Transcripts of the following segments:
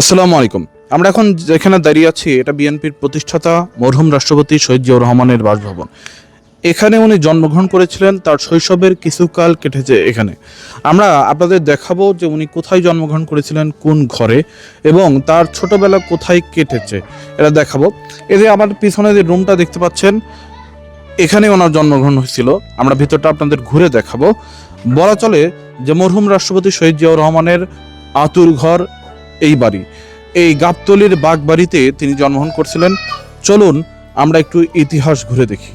আসসালামু আলাইকুম। আমরা এখন যেখানে দাঁড়িয়ে আছি, এটা বিএনপির প্রতিষ্ঠাতা মরহুম রাষ্ট্রপতি শহীদ জিয়াউর রহমানের বাসভবন। এখানে উনি জন্মগ্রহণ করেছিলেন, তার শৈশবের কিছুকাল কেটেছে এখানে। আমরা আপনাদের দেখাবো যে উনি কোথায় জন্মগ্রহণ করেছিলেন, কোন ঘরে, এবং তার ছোটবেলা কোথায় কেটেছে, এটা দেখাবো। যে আমার পিছনে যে রুমটা দেখতে পাচ্ছেন, এখানে ওনার জন্মগ্রহণ হয়েছিল। আমরা ভিতরটা আপনাদের ঘুরে দেখাবো। বলা চলে যে মরহুম রাষ্ট্রপতি শহীদ জিয়াউর রহমানের আতুর ঘর এই বাড়ি। এই গাবতলির বাগবাড়িতে তিনি জন্মগ্রহণ করছিলেন। চলুন, আমরা একটু ইতিহাস ঘুরে দেখি।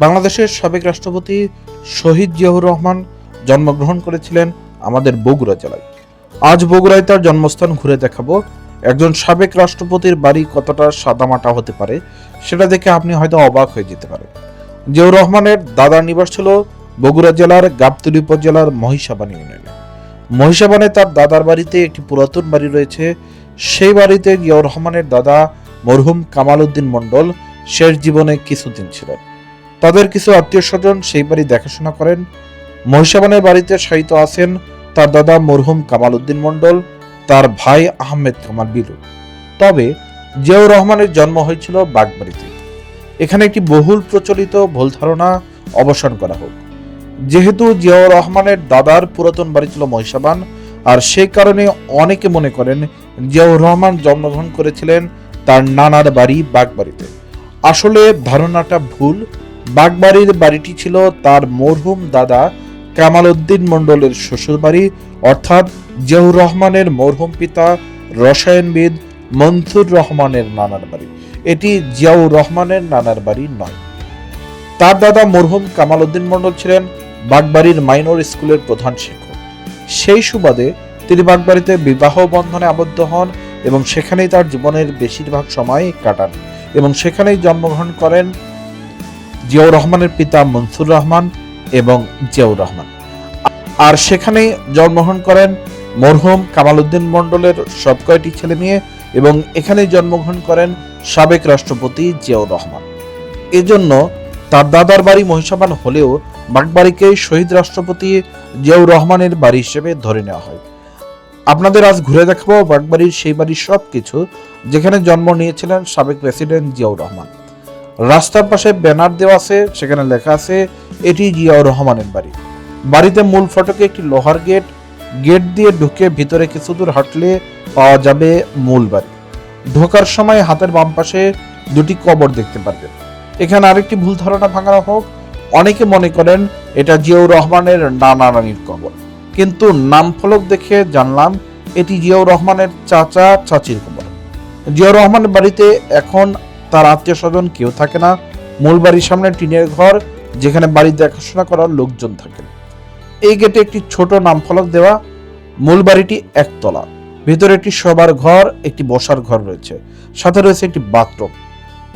বাংলাদেশের সাবেক রাষ্ট্রপতি শহীদ জিয়াউর রহমান জন্মগ্রহণ করেছিলেন আমাদের বগুড়া জেলায়। আজ বগুড়ায় তার জন্মস্থান ঘুরে দেখাবো। একজন সাবেক রাষ্ট্রপতির বাড়ি কতটা সাদামাটা হতে পারে, সেটা দেখে আপনি হয়তো অবাক হয়ে যেতে পারেন। জিয়াউর রহমানের দাদার নিবাস ছিল বগুড়া জেলার গাবতলী উপজেলার মহিষাবান ইউনিয়নে। মহিষাবানে তার দাদার বাড়িতে একটি পুরাতন বাড়ি রয়েছে। সেই বাড়িতে জিয়াউর রহমানের দাদা মরহুম কামাল উদ্দিন মণ্ডল শেষ জীবনে কিছুদিন ছিলেন। তাদের কিছু আত্মীয় স্বজন সেই বাড়ি দেখাশোনা করেন। মহিষাবানের বাড়িতে শায়িত আছেন তার দাদা মরহুম কামাল উদ্দিন মণ্ডল, তার ভাই আহমেদ কামাল বিলু। তবে জিয়াউর রহমানের জন্ম হয়েছিল বাগবাড়িতে। এখানে একটি বহুল প্রচলিত ভুল ধারণা অবসান করা হোক। যেহেতু জিয়াউর রহমানের দাদার পুরাতন বাড়ি ছিল মহিষাবান, আর সেই কারণে অনেকে মনে করেন জিয়াউর রহমান জন্মগ্রহণ করেছিলেন তার নানার বাড়ি বাগবাড়িতে। আসলে ধারণাটা ভুল। বাগবাড়ির বাড়িটি ছিল তার মরহুম দাদা কামাল উদ্দিন মণ্ডলের শ্বশুর বাড়ি অর্থাৎ জিয়াউর রহমানের মরহুম পিতা রসায়নবিদ মনসুর রহমানের নানার বাড়ি। এটি জিয়াউর রহমানের নানার বাড়ি নয়। তার দাদা মরহুম কামাল উদ্দিন মণ্ডল ছিলেন। বাগবাড়ির মাইনর স্কুলের প্রধান শিক্ষক। সেই সুবাদে তিনি বাগবাড়িতে বিবাহ বন্ধনে আবদ্ধ হন এবং সেখানেই তার জীবনের বেশিরভাগ সময় কাটান এবং সেখানেই জন্মগ্রহণ করেন জিয়াউর রহমানের পিতা মনসুর রহমান এবং জিয়াউর রহমান। আর সেখানেই জন্মগ্রহণ করেন মরহুম কামাল উদ্দিন মণ্ডলের সব কয়টি ছেলে মেয়ে এবং এখানেই জন্মগ্রহণ করেন সাবেক রাষ্ট্রপতি জিয়াউর রহমান। এজন্য তার দাদার বাড়ি মহিষাবান হলেও বাগবাড়িকে শহীদ রাষ্ট্রপতি জিয়াউর রহমানের বাড়ি হিসেবে ধরে নেওয়া হয়। আপনাদের আজ ঘুরে দেখাবো বাগবাড়ির সেই বাড়ির সব কিছু যেখানে জন্ম নিয়েছিলেন সাবেক প্রেসিডেন্ট জিয়াউর রহমান। রাস্তার পাশে ব্যানার দেওয়া আছে, সেখানে লেখা আছে, এটি জিয়াউর রহমানের বাড়ি। বাড়িতে মূল ফটকে একটি লোহার গেট গেট দিয়ে ঢুকে ভিতরে কিছু দূর হাঁটলে পাওয়া যাবে মূল বাড়ি। ঢোকার সময় হাতের বাম পাশে দুটি কবর দেখতে পারবেন। এখানে আরেকটি ভুল ধারণা ভাঙানো হোক। অনেকে মনে করেন এটা জিয়াউর রহমানের নানা নানির কবর। কিন্তু নাম ফলক দেখে জানলাম এটি জিয়াউর রহমানের চাচা চাচির কবর। জিয়াউর রহমানের বাড়িতে এখন তার আত্মীয় স্বজন কেউ থাকে না। মূল বাড়ির সামনে টিনের ঘর, যেখানে বাড়ি দেখাশোনা করার লোকজন থাকে। এই গেটে একটি ছোট নাম ফলক দেওয়া, মূল বাড়িটি একতলা। ভেতরে একটি শোবার ঘর, একটি বসার ঘর রয়েছে। সাথে রয়েছে একটি বাথরুম।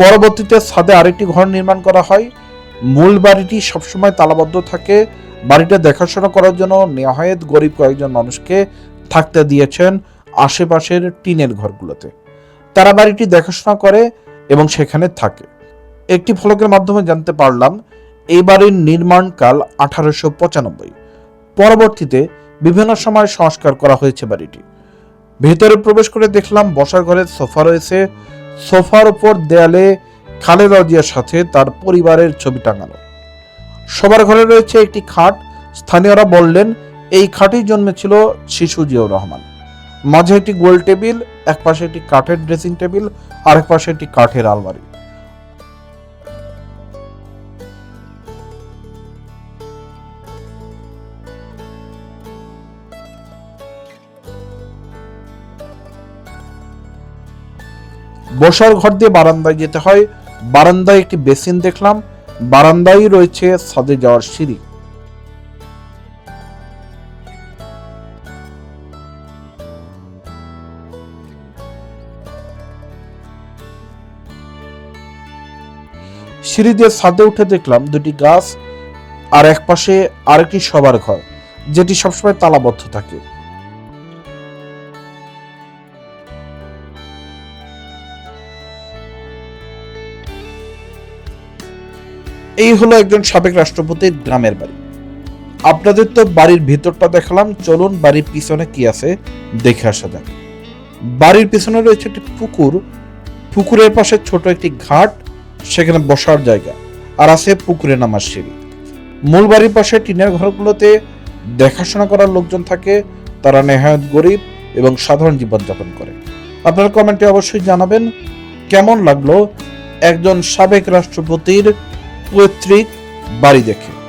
পরবর্তীতে ছাদে আরেকটি ঘর নির্মাণ করা হয়। মূল বাড়িটি সবসময় তালাবদ্ধ থাকে। বাড়িটা দেখাশোনা করার জন্য নেহায়েত গরিব কয়েকজন মানুষকে থাকতে দিয়েছেন আশেপাশের টিনের ঘরগুলোতে। তারা বাড়িটি দেখাশোনা করে এবং সেখানে থাকে। একটি ফলকের মাধ্যমে জানতে পারলাম, এই বাড়ির নির্মাণকাল আঠারোশো পঁচানব্বই। পরবর্তীতে বিভিন্ন সময় সংস্কার করা হয়েছে বাড়িটি। ভেতরে প্রবেশ করে দেখলাম বসার ঘরের সোফা রয়েছে। সোফার উপর দেয়ালে খালেদা জিয়ার সাথে তার পরিবারের ছবি টাঙানো। সবার ঘরে রয়েছে একটি খাট। স্থানীয়রা বললেন, এই খাটেই জন্মেছিল শিশু জিয়াউর রহমান। মাঝে একটি গোল টেবিল এক পাশে একটি কাঠের ড্রেসিং টেবিল আর এক পাশে একটি কাঠের আলমারি। বসার ঘর দিয়ে বারান্দায় যেতে হয়। বারান্দায় একটি বেসিন দেখলাম। বারান্দায় রয়েছে ছাদে যাওয়ার সিঁড়ি। সিঁড়ি দিয়ে ছাদে উঠে দেখলাম দুটি গাছ আর এক পাশে আরেকটি সবার ঘর, যেটি সবসময় তালাবদ্ধ থাকে। এই হলো একজন সাবেক রাষ্ট্রপতির গ্রামের বাড়ি। আপনাদের তো বাড়ির ভিতরটা দেখালাম, চলুন বাড়ির পিছনে কি আছে দেখে আসা যাক। বাড়ির পিছনে রয়েছে একটি পুকুর। পুকুরের পাশে ছোট একটি ঘাট, সেখানে বসার জায়গা, আর আছে পুকুরে নামার সিঁড়ি। মূল বাড়ির পাশে টিনের ঘরগুলোতে দেখাশোনা করার লোকজন থাকে, তারা নেহায়ত গরিব এবং সাধারণ জীবনযাপন করে। আপনারা কমেন্টে অবশ্যই জানাবেন, কেমন লাগল একজন সাবেক রাষ্ট্রপতির পৈতৃক বাড়ি দেখে।